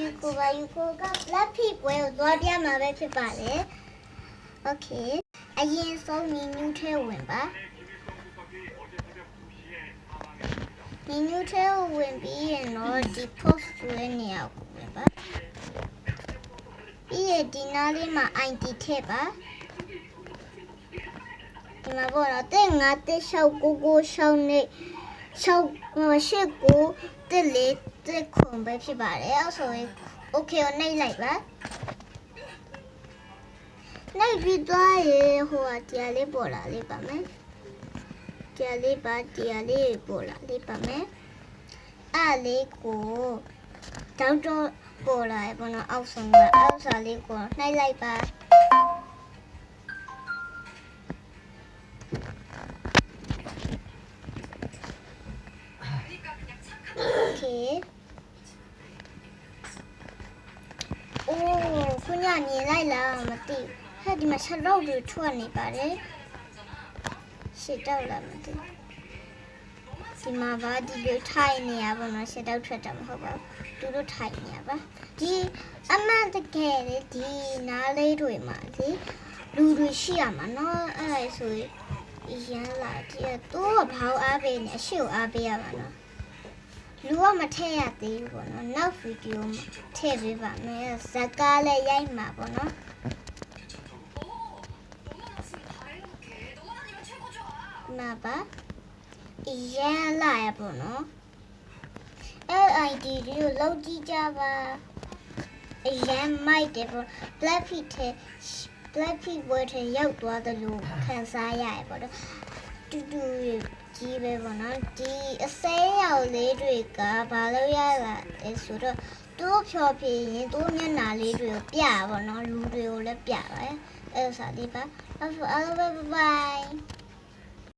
ယူကိုပါယူကိုကလက်ဖိပွဲကိုသွားပြမှာပဲဖြစ်ပါလေ။ Okay အရင်ဆုံးမီနူးထဲဝင်ပါ။မီနူးထဲဝင်ပြီးရင်တော့ဒီ post ဆွဲနေရကိုပဲပါ။ပြီးရင်ဒီနားလေးမှာ ID ထည့်ပါ။ဒီမှာပေါ့နော်တဲ့9 6 9 6 9 6 8 9 1 4 တစ်ခွန်ပဲဖြစ်ပါတယ်အဲ့ဆိုရင် okay ကိုနှိပ်လိုက်ပါနှိပ်ပြီးသွားရင်ဟိုကတရားလေးပေါ်လာလေးပါမယ်တရားလေးပါတရားလေးပေါ်လာလေးပါမယ်အဲ့လေးကိုဒေါက်တာပေါ်လာရဲ့ဘောနော်အောက်ဆုံးကအောက်စာလေးကိုနှိပ်လိုက်ပါโอเค အိုးခုညမြင်လိုက်လားမသိဘူးဟဲ့ဒီမှာချက်တော့တွေထွက်နေပါတယ်ရှစ်တော့လားမသိဘူးဒီမှာပါဒီလိုထိုင်နေရပါတော့ရှစ်တော့ထွက်တာမဟုတ်ပါဘူးသူတို့ထိုင်နေရပါဒီအမှန်တကယ်လေဒီနားလေးတွေမှာဒီလူတွေရှိရမှာနော်အဲ့ဒါဆိုရင်ရန်လာဒီတော့ဘောက်အားပေးနေအရှိကိုအားပေးရမှာနော် လူကမထည့်ရသေးဘူးပေါ့နော်နောက်ဗီဒီယိုမှာထည့်ပေးပါမယ်ဇက်ကားလည်းရိုက်မှာပေါ့နော်နာပါရန်လာရပေါ့နော်အဲ့ ID ကိုလောက်ကြည့်ကြပါရန်မိုက်တယ်ပေါ့ Blackpink ထဲ Blackpink ဝတ်ထဲရောက်သွားတယ်လို့ခံစားရရပေါ့နော် တူတူကြီးပဲပေါ့နော်ဒီအစိမ်းရောက်လေးတွေကဘာလို့ရလာလဲဆိုတော့သူ့ဖြော်ပြရင်သူ့မျက်နှာလေးတွေကိုပြပါပေါ့နော်လူတွေကိုလည်းပြပါရဲ့အဲ့ဒါစားလေးပါအဲ့ဆိုအားလုံးပဲ bye bye